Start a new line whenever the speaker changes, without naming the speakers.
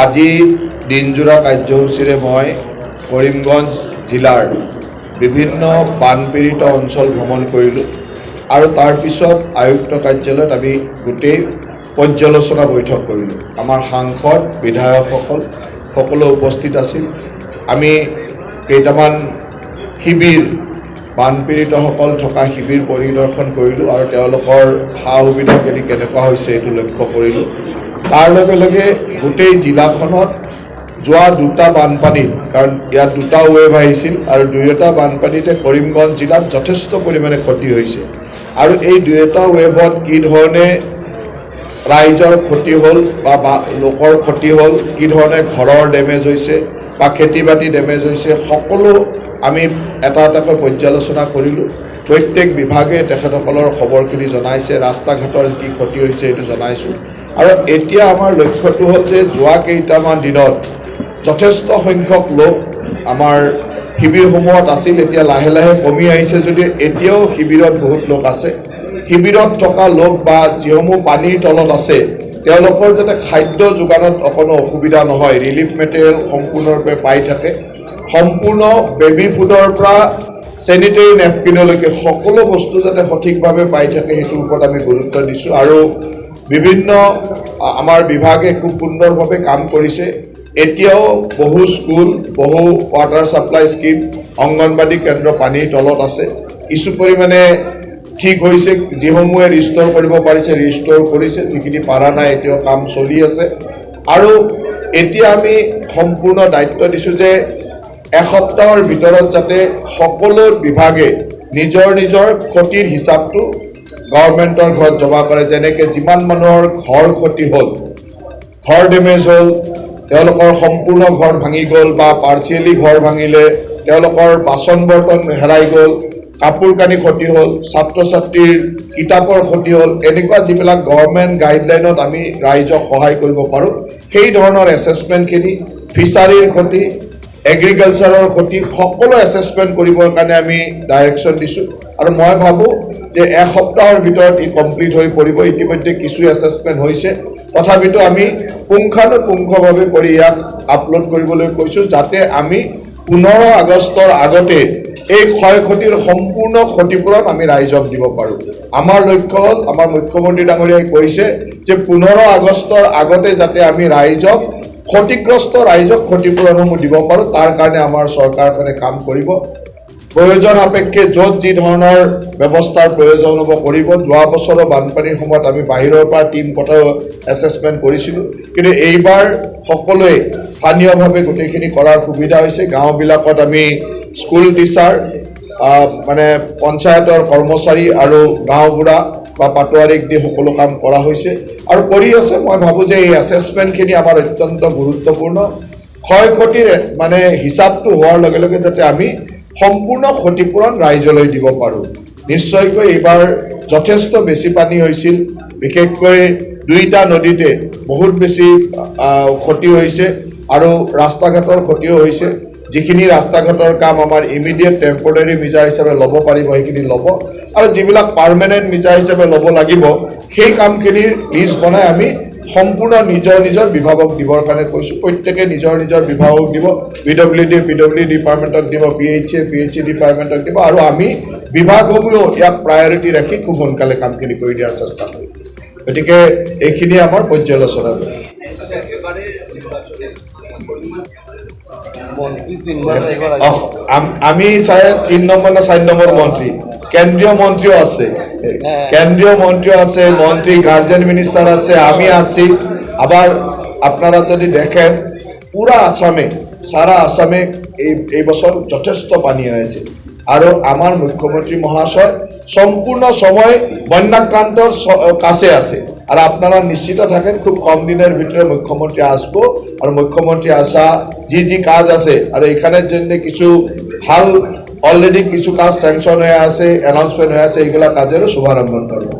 আজি দিনজোৰা কাৰ্যসূচীৰে মই কৰিমগঞ্জ জিলাৰ বিভিন্ন বানপীড়িত অঞ্চল ভ্ৰমণ কৰিলোঁ আৰু তাৰপিছত আয়ুক্ত কাৰ্যালয়ত আমি গোটেই পৰ্যালোচনা বৈঠক কৰিলোঁ। আমাৰ সাংসদ বিধায়কসকল সকলো উপস্থিত আছিল। আমি কেইটামান শিবিৰ বানপীড়িতসকল থকা শিবিৰ পৰিদৰ্শন কৰিলোঁ আৰু তেওঁলোকৰ সা সুবিধাখিনি কেনেকুৱা হৈছে এইটো লক্ষ্য কৰিলোঁ। তাৰ লগে লগে গোটেই জিলাখনত যোৱা দুটা বানপানীত কাৰণ ইয়াত দুটা ৱেভ আহিছিল আৰু দুয়োটা বানপানীতে কৰিমগঞ্জ জিলাত যথেষ্ট পৰিমাণে ক্ষতি হৈছে। আৰু এই দুয়োটা ৱেভত কি ধৰণে ৰাইজৰ ক্ষতি হ'ল বা লোকৰ ক্ষতি হ'ল কি ধৰণে ঘৰৰ ডেমেজ হৈছে বা খেতি বাতি ডেমেজ হৈছে সকলো আমি এটা এটাকৈ পৰ্যালোচনা কৰিলোঁ। প্ৰত্যেক বিভাগে তেখেতসকলৰ খবৰখিনি জনাইছে ৰাস্তা ঘাটৰ কি ক্ষতি হৈছে এইটো জনাইছোঁ। আৰু এতিয়া আমাৰ লক্ষ্যটো হ'ল যে যোৱা কেইটামান দিনত যথেষ্ট সংখ্যক লোক আমাৰ শিবিৰসমূহত আছিল এতিয়া লাহে লাহে কমি আহিছে যদিও এতিয়াও শিবিৰত বহুত লোক আছে। শিবিৰত থকা লোক বা যিসমূহ পানীৰ তলত আছে তেওঁলোকৰ যাতে খাদ্য যোগানত অকণো অসুবিধা নহয় ৰিলিফ মেটেৰিয়েল সম্পূৰ্ণৰূপে পাই থাকে। সম্পূৰ্ণ বেবী ফুডৰ পৰা চেনিটেৰী নেপকিনলৈকে সকলো বস্তু যাতে সঠিকভাৱে পাই থাকে সেইটোৰ ওপৰত আমি গুৰুত্ব দিছোঁ। আৰু বিভিন্ন আমাৰ বিভাগে খুব সুন্দৰভাৱে কাম কৰিছে। এতিয়াও বহু স্কুল বহু ৱাটাৰ ছাপ্লাই স্কিম অংগনবাদী কেন্দ্ৰ পানীৰ তলত আছে। কিছু পৰিমাণে ঠিক হৈছে যিসমূহে ৰিষ্ট'ৰ কৰিব পাৰিছে ৰিষ্ট'ৰ কৰিছে, যিখিনি পাৰা নাই, এতিয়াও কাম চলি আছে। আৰু এতিয়া আমি সম্পূৰ্ণ দায়িত্ব দিছোঁ যে এসপ্তাহৰ ভিতৰত যাতে সকলো বিভাগে নিজৰ নিজৰ ক্ষতিৰ হিচাপটো গভৰ্ণমেণ্টৰ ঘৰত জমা কৰে। যেনেকৈ যিমান মানুহৰ ঘৰ ক্ষতি হ'ল, ঘৰ ডেমেজ হ'ল, তেওঁলোকৰ সম্পূৰ্ণ ঘৰ ভাঙি গ'ল বা পাৰ্চিয়েলি ঘৰ ভাঙিলে, তেওঁলোকৰ বাচন বৰ্তন হেৰাই গ'ল কাপোৰ কানি ক্ষতি হ'ল ছাত্ৰ ছাত্ৰীৰ কিতাপৰ ক্ষতি হ'ল, এনেকুৱা যিবিলাক গভৰ্ণমেণ্ট গাইডলাইনত আমি ৰাইজক সহায় কৰিব পাৰোঁ, সেই ধৰণৰ এছেছমেণ্টখিনি ফিচাৰীৰ ক্ষতি এগ্ৰিকালচাৰৰ ক্ষতি, সকলো এছেছমেণ্ট কৰিবৰ কাৰণে আমি ডাইৰেকশ্যন দিছোঁ। আৰু মই ভাবোঁ যে এসপ্তাহৰ ভিতৰত ই কমপ্লিট হৈ পৰিব, ইতিমধ্যে কিছু এছেছমেণ্ট হৈছে। তথাপিতো আমি পুংখানুপুংখভাৱে কৰি ইয়াক আপলোড কৰিবলৈ কৈছোঁ, যাতে আমি পোন্ধৰ আগষ্টৰ আগতে এই ক্ষয় ক্ষতিৰ সম্পূৰ্ণ ক্ষতিপূৰণ আমি ৰাইজক দিব পাৰোঁ। আমাৰ লক্ষ্য হ'ল, আমাৰ মুখ্যমন্ত্ৰী ডাঙৰীয়াই কৈছে যে পোন্ধৰ আগষ্টৰ আগতে যাতে আমি ৰাইজক, ক্ষতিগ্ৰস্ত ৰাইজক ক্ষতিপূৰণসমূহ দিব পাৰোঁ, তাৰ কাৰণে আমাৰ চৰকাৰখনে কাম কৰিব। প্ৰয়োজন সাপেক্ষে য'ত যি ধৰণৰ ব্যৱস্থাৰ প্ৰয়োজন হ'ব কৰিব। যোৱা বছৰৰ বানপানীৰ সময়ত আমি বাহিৰৰ পৰা টীম পঠাই এছেছমেণ্ট কৰিছিলোঁ। কিন্তু এইবাৰ সকলোৱে স্থানীয়ভাৱে গোটেইখিনি কৰাৰ সুবিধা হৈছে। গাঁওবিলাকত আমি স্কুল টিচাৰ মানে পঞ্চায়তৰ কৰ্মচাৰী আৰু গাঁওবুঢ়া বা পাটোৱাৰীক দি সকলো কাম কৰা হৈছে। আৰু কৰি আছে, মই ভাবোঁ যে এই এছেছমেণ্টখিনি আমাৰ অত্যন্ত গুৰুত্বপূৰ্ণ। ক্ষয় ক্ষতিৰ মানে হিচাপটো হোৱাৰ লগে লগে যাতে আমি সম্পূৰ্ণ ক্ষতিপূৰণ ৰাইজলৈ দিব পাৰোঁ। নিশ্চয়কৈ এইবাৰ যথেষ্ট বেছি পানী হৈছিল। বিশেষকৈ দুইটা নদীতে বহুত বেছি ক্ষতি হৈছে আৰু ৰাস্তা ঘাটৰ ক্ষতিও হৈছে। যিখিনি ৰাস্তা ঘাটৰ কাম আমাৰ ইমিডিয়েট টেম্পৰেৰী মিজাৰ হিচাপে ল'ব পাৰিব, সেইখিনি ল'ব। আৰু যিবিলাক পাৰ্মানেণ্ট মিজাৰ হিচাপে ল'ব লাগিব, সেই কামখিনিৰ লিষ্ট বনাই আমি সম্পূৰ্ণ নিজৰ নিজৰ বিভাগক দিবৰ কাৰণে কৈছোঁ। প্ৰত্যেকে নিজৰ নিজৰ বিভাগক দিব P W D P W ডিপাৰ্টমেণ্টক দিব P H A P H E ডিপাৰ্টমেণ্টক দিব। আৰু আমি বিভাগসমূহেও ইয়াক প্ৰায়ৰিটি ৰাখি খুব সোনকালে কামখিনি কৰি দিয়াৰ চেষ্টা কৰিম। গতিকে এইখিনি আমাৰ পৰ্যালোচনা। আম- আমি তিন নম্বর না চার নম্বর মন্ত্রী। কেন্দ্রীয় মন্ত্রীও আছে। কেন্দ্রীয় মন্ত্রীও আছে মন্ত্রী গার্জেন মিনিস্টার আছে আমি আছি। আবার আপনারা যদি দেখেন পুরা আসামে সারা আসামে এই এই বছর যথেষ্ট পানি হয়েছে। আৰু আমাৰ মুখ্যমন্ত্ৰী মহাশয় সম্পূৰ্ণ সময় বন্যাক্ৰান্তৰ কাছে আছে। আর আপনারা নিশ্চিত থাকেন, খুব কম দিনের ভিতরে মুখ্যমন্ত্রী আসব। আর মুখ্যমন্ত্রী আসা যে যে কাজ আছে। আর এখানের জন্য কিছু হাল অলরেডি কিছু কাজ স্যাংশন হয়ে আছে অ্যানাউন্সমেন্ট হয়ে আছে, এইগুলা কাজেরও শুভারম্ভ করব।